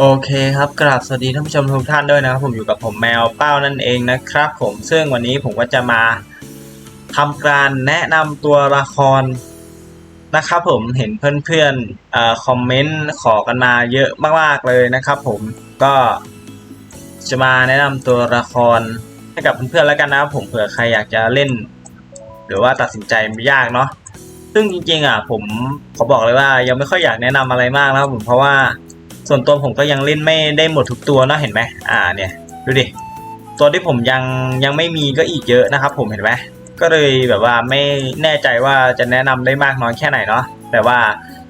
โอเคครับกราบสวัสดีท่านผู้ชมทุกท่านด้วยนะครับผมอยู่กับผมแมวเป้านั่นเองนะครับผมซึ่งวันนี้ผมก็จะมาทำการแนะนำตัวละครนะครับผมเห็นเพื่อนๆเอ่อคอมเมนต์ขอกันมาเยอะมากๆเลยนะครับผมก็จะมาแนะนำตัวละครให้กับเพื่อนๆแล้วกันนะครับผมเผื่อใครอยากจะเล่น หรือว่าตัดสินใจไม่ยากเนาะซึ่งจริงๆอะผมขอบอกเลยว่ายังไม่ค่อยอยากแนะนำอะไรมากนะครับผมเพราะว่า ส่วนตัวผมก็ยังเล่นไม่ได้หมดทุกตัวนะเห็นไหมอ่าเนี่ยดูดิตัวที่ผมยังยังไม่มีก็อีกเยอะนะครับ ผมเห็นไหมก็เลยแบบว่าไม่แน่ใจว่าจะแนะนำได้มากน้อยแค่ไหนเนาะแต่ว่า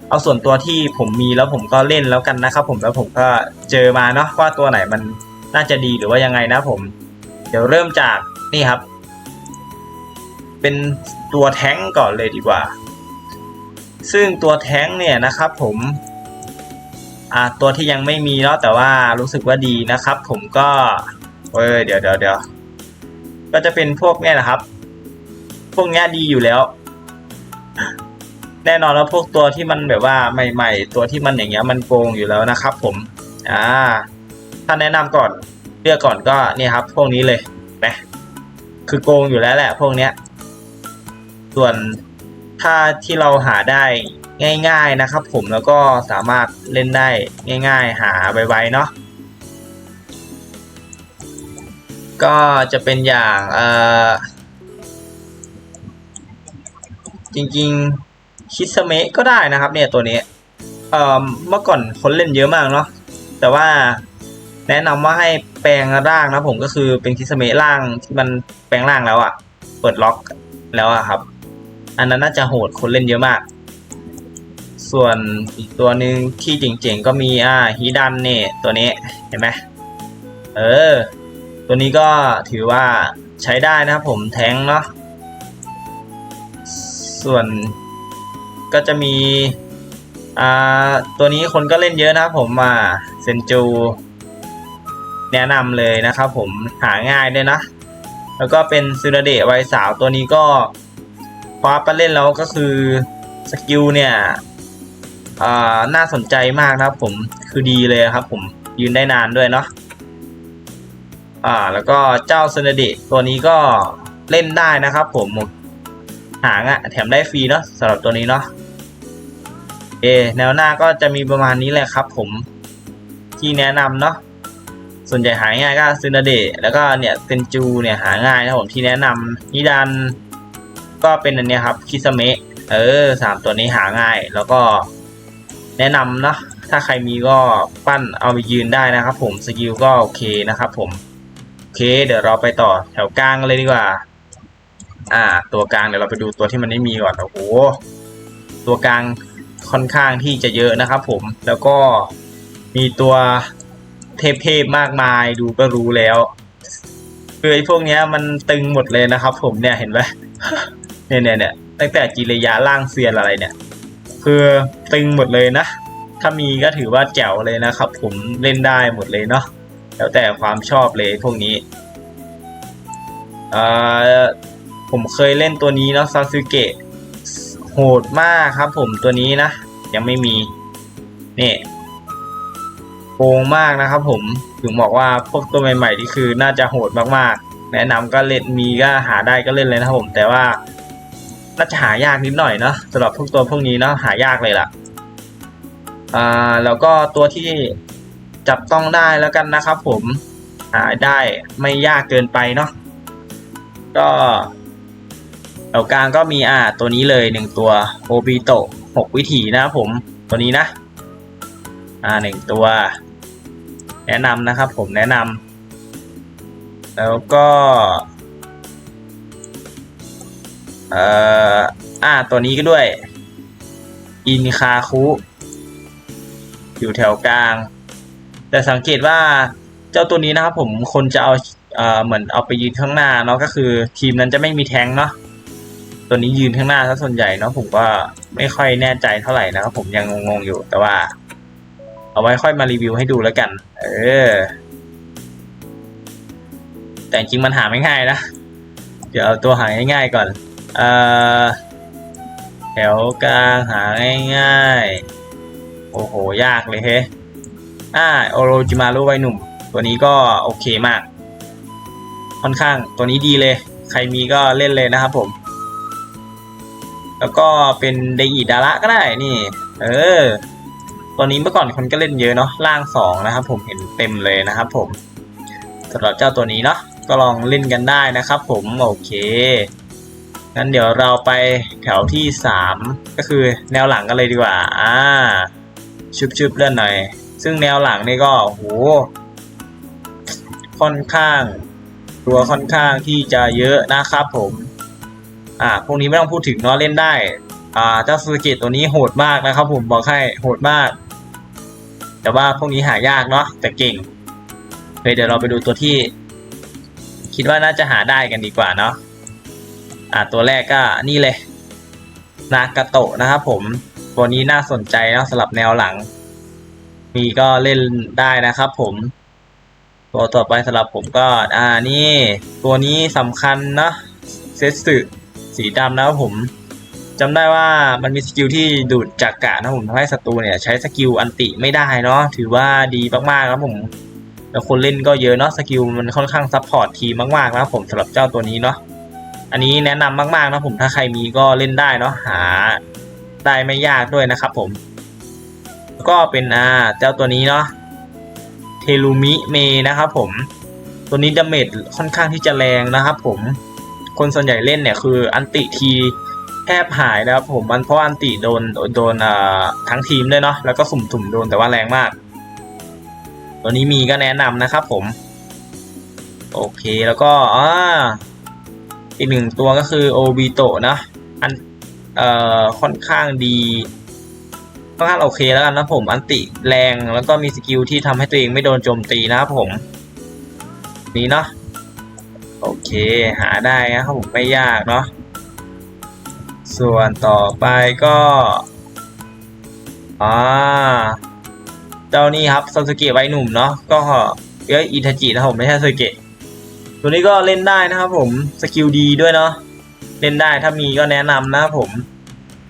เอาส่วนตัวที่ผมมีแล้วผมก็เล่นแล้วกันนะครับ ผมแล้วผมก็เจอมาเนาะว่าตัวไหนมันน่าจะดีหรือว่ายังไงนะผม เดี๋ยวเริ่มจากนี่ครับ เป็นตัวแท้งก่อนเลยดีกว่า ซึ่งตัวแท้งเนี่ยนะครับ ผม อ่าตัวที่ยังไม่มีเนาะแต่ว่ารู้สึกว่าดีนะครับ ผมก็เออเดี๋ยวเดี๋ยวเดี๋ยวก็จะเป็นพวกเนี่ยนะครับ พวกเนี้ยดีอยู่แล้ว แน่นอนแล้วพวกตัวที่มันแบบว่าใหม่ ๆ ตัวที่มันอย่างเงี้ยมันโกงอยู่แล้วนะครับ ผม อ่า ถ้าแนะนำก่อนเลือกก่อนก็เนี่ยครับ พวกนี้เลยนะคือโกงอยู่แล้วแหละ พวกเนี้ย ส่วนถ้าที่เราหาได้ ง่ายๆนะครับ ผมแล้วก็สามารถเล่นได้ง่าย ๆ หาไวๆเนาะก็จะเป็นอย่างเอ่อจริงๆคิสเมะก็ได้นะครับ เนี่ยตัวนี้เอ่อเมื่อก่อนคนเล่นเยอะมากเนาะแต่ว่าแนะนำว่าให้แปลงร่างนะผมก็คือเป็นคิสเมะร่างที่มันแปลงร่างแล้วอะ่ะ เปิดล็อกแล้วอะครับ อันนั้นน่าจะโหดคนเล่นเยอะมาก ส่วนอีกตัวหนึ่งที่เจ๋งๆก็มีอ่าฮีดันเนี่ยตัวนี้เห็นไหมเออ ตัวนี้ก็ถือว่าใช้ได้นะครับผมแทงเนาะส่วนก็จะมีอ่าตัวนี้คนก็เล่นเยอะนะครับผมมาเซนจู แนะนำเลยนะครับผมหาง่ายด้วยนะ แล้วก็เป็นซูนาเดะไวสาวตัวนี้ก็คว้าไปเล่นแล้วก็คือสกิลเนี่ย อ่าน่าสนใจมากนะครับ ผมคือดีเลยครับ ผมยืนได้นานด้วยเนาะอ่า แล้วก็เจ้าเซนเดตตัวนี้ก็เล่นได้นะครับ ผมหางอะแถมได้ฟรีเนาะสำหรับตัวนี้เนาะเอ แนวหน้าก็จะมีประมาณนี้แหละครับ ผมที่แนะนำเนาะส่วนใหญ่หาง่ายก็ซึนาเดะแล้วก็เนี่ยเซนจูเนี่ยหาง่ายนะผมที่แนะนำนิดันก็เป็นอันเนี้ยครับคิสเมะเออสามตัวนี้หาง่ายแล้วก็ แนะนำนะ ถ้าใครมีก็ปั้นเอาไปยืนได้นะครับผมสกิลก็โอเคนะครับผมโอเค เดี๋ยวเราไปต่อแถวกลางเลยดีกว่า อ่า ตัวกลางเดี๋ยวเราไปดูตัวที่มันไม่มีก่อนโอ้โหตัวกลางค่อนข้างที่จะเยอะนะครับผมแล้วก็มีตัวเทพๆมากมายดูก็รู้แล้วคือไอ้พวกเนี้ยมันตึงหมดเลยนะครับผมเนี่ยเห็นไหมเนี่ยเนี่ยเนี่ยตั้งแต่จิรยะล่างเซียนอะไรเนี่ย คือตึงหมดเลยนะ ถ้ามีก็ถือว่าแจ๋วเลยนะครับ ผมเล่นได้หมดเลยเนาะแล้วแต่ความชอบเลยพวกนี้อ่อผมเคยเล่นตัวนี้เนาะซาสึเกะโหดมากครับ ผมตัวนี้นะ ยังไม่มีนี่โกงมากนะครับ ผมถึงบอกว่าพวกตัวใหม่ๆที่คือน่าจะโหดมากๆ แนะนำก็เล่นมีก็หาได้ก็เล่นเลยนะครับผมแต่ว่า น่าจะหายากนิดหน่อยเนาะสำหรับพวกตัวพวกนี้เนาะหายากเลยล่ะอ่าแล้วก็ตัวที่จับต้องได้แล้วกันนะครับ ผมหาได้ไม่ยากเกินไปเนาะก็แถวกลางก็มีอ่าตัวนี้เลยหนึ่งตัวโอบิโตะหกวิถีนะครับผมตัวนี้นะ อ่าหนึ่งตัว แนะนำนะครับผมแนะนำแล้วก็ เอ่ออ่าตัวนี้ก็ด้วย อินคาคุ อยู่แถวกลาง แต่สังเกตว่าเจ้าตัวนี้นะครับผมคนจะเอาเอ่อเหมือนเอาไปยืนข้างหน้าเนาะก็คือทีมนั้นจะไม่มีแทงเนาะตัวนี้ยืนข้างหน้าซะส่วนใหญ่เนาะผมก็ไม่ค่อยแน่ใจเท่าไหร่นะครับผมยังงงๆอยู่แต่ว่า เอาไว้ค่อยมารีวิวให้ดูแล้วกัน เออ แต่จริงมันหาไม่ง่ายนะ เดี๋ยวเอาตัวหาง่ายๆก่อน แถวกลางหาง่ายๆ โอ้โห ยากเลยเฮ้อ่าโอโรจิมารุไวหนุ่ม ตัวนี้ก็โอเคมาก ค่อนข้างตัวนี้ดีเลย ใครมีก็เล่นเลยนะครับผม แล้วก็เป็นเดอิดาระก็ได้นี่ เออ ตัวนี้เมื่อก่อนคนก็เล่นเยอะเนาะล่างสองนะครับผมเห็นเต็มเลยนะครับผมสำหรับเจ้าตัวนี้เนาะก็ลองเล่นกันได้นะครับผม โอเค งั้นเดี๋ยวเราไปแถวที่สามก็คือแนวหลังกันเลยดีกว่า อ่า ชุบๆเลื่อนหน่อย ซึ่งแนวหลังนี่ก็โหค่อนข้าง ตัวค่อนข้างที่จะเยอะนะครับผม อ่า พวกนี้ไม่ต้องพูดถึงเนาะเล่นได้ อ่า เจ้าซูซูกิตัวนี้โหดมากนะครับผมบอกให้โหดมาก แต่ว่าพวกนี้หายากเนาะแต่เก่งเฮ้ยเดี๋ยวเราไปดูตัวที่ คิดว่าน่าจะหาได้กันดีกว่าเนาะ อ่าตัวแรกก็นี่เลย นากาโตะนะครับผม ตัวนี้น่าสนใจเนาะสำหรับแนวหลัง มีก็เล่นได้นะครับผม ตัวต่อไปสำหรับผมก็ อ่านี่ ตัวนี้สำคัญนะเซตสึสีดำนะครับผมจำได้ว่ามันมีสกิลที่ดูดจากกะนะผมทำให้ศัตรูเนี่ยใช้สกิลอันติไม่ได้เนาะถือว่าดีมากๆครับผมแล้วคนเล่นก็เยอะเนาะสกิลมันค่อนข้างซัพพอร์ตทีมมากๆนะครับผมสำหรับเจ้าตัวนี้เนาะ อันนี้แนะนำมากๆนะผมถ้าใครมีก็เล่นได้เนาะหาได้ไม่ยากด้วยนะครับผม ก็เป็นอ่าเจ้าตัวนี้เนาะเทลูมิเมนะครับผม ตัวนี้ดาเมจค่อนข้างที่จะแรงนะครับผมคนส่วนใหญ่เล่นเนี่ยคืออันติทีแทบหายนะครับผมมันเพราะอันติโดนโดนอ่าทั้งทีมด้วยเนาะแล้วก็สุ่มถุ่มโดนแต่ว่าแรงมาก ตัวนี้มีก็แนะนำนะครับผม โอเคแล้วก็อ่า อีกหนึ่งตัวก็คือโอบิโตะนะอันเอ่อค่อนข้างดีค่อนข้างโอเคแล้วกันนะผมอันติแรงแล้วก็มีสกิลที่ทำให้ตัวเองไม่โดนโจมตีนะครับผม นี้เนาะโอเคหาได้นะครับผมไม่ยากเนาะส่วนต่อไปก็อ่าเจ้านี่ครับซาสึเกะวัยหนุ่มเนาะก็เอ้ยอิทาจินะครับผมไม่ใช่ซาสึเกะ ตัวนี้ก็เล่นได้นะครับผมสกิลดีด้วยเนาะเล่นได้ถ้ามีก็แนะนำนะครับผม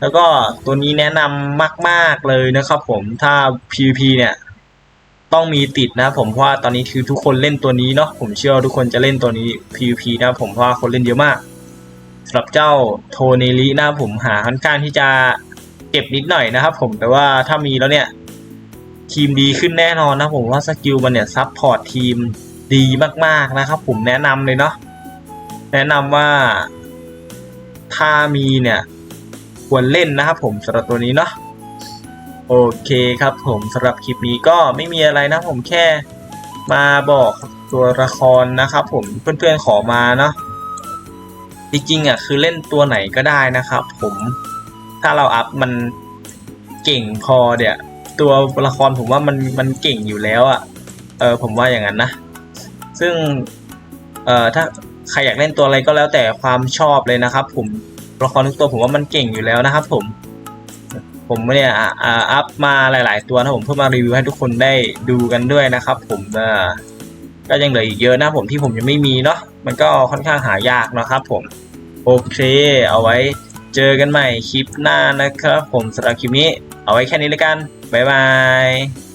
แล้วก็ตัวนี้แนะนำมาก ๆเลยนะครับผมถ้า PVP เนี่ยต้องมีติดนะผมเพราะว่าตอนนี้คือทุกคนเล่นตัวนี้เนาะผมเชื่อทุกคนจะเล่นตัวนี้ PVP นะผมเพราะว่าคนเล่นเยอะมากสำหรับเจ้าโทเนลินะผมหาค่อนข้างที่จะเก็บนิดหน่อยนะครับผมแต่ว่าถ้ามีแล้วเนี่ยทีมดีขึ้นแน่นอนนะผมว่าสกิลมันเนี่ยซับพอร์ตทีม ดีมากๆนะครับ ผมแนะนำเลยเนาะแนะนำว่าถ้ามีเนี่ยควรเล่นนะครับ ผมสำหรับตัวนี้เนาะโอเคครับ ผมสำหรับคลิปนี้ก็ไม่มีอะไรนะผมแค่มาบอกตัวละครนะครับ ผมเพื่อนๆขอมาเนาะจริงๆอะคือเล่นตัวไหนก็ได้นะครับ ผมถ้าเราอัพมันเก่งพอเนี่ยตัวละครผมว่ามันมันเก่งอยู่แล้วอะเออผมว่าอย่างนั้นนะ ซึ่งเอ่อถ้าใครอยากเล่นตัวอะไรก็แล้วแต่ความชอบเลยนะครับ ผมละครทุกตัวผมว่ามันเก่งอยู่แล้วนะครับ ผม ผมเนี่ยอ,อัพมาหลาย ๆ ตัวนะผมเพื่อมารีวิวให้ทุกคนได้ดูกันด้วยนะครับ ผมอ่าก็ยังเหลืออีกเยอะนะผมที่ผมยังไม่มีเนาะมันก็ค่อนข้างหายากนะครับ ผมโอเค เอาไว้เจอกันใหม่คลิปหน้านะครับ ผมสำหรับคลิปนี้ เอาไว้แค่นี้แล้วกันบ๊ายบาย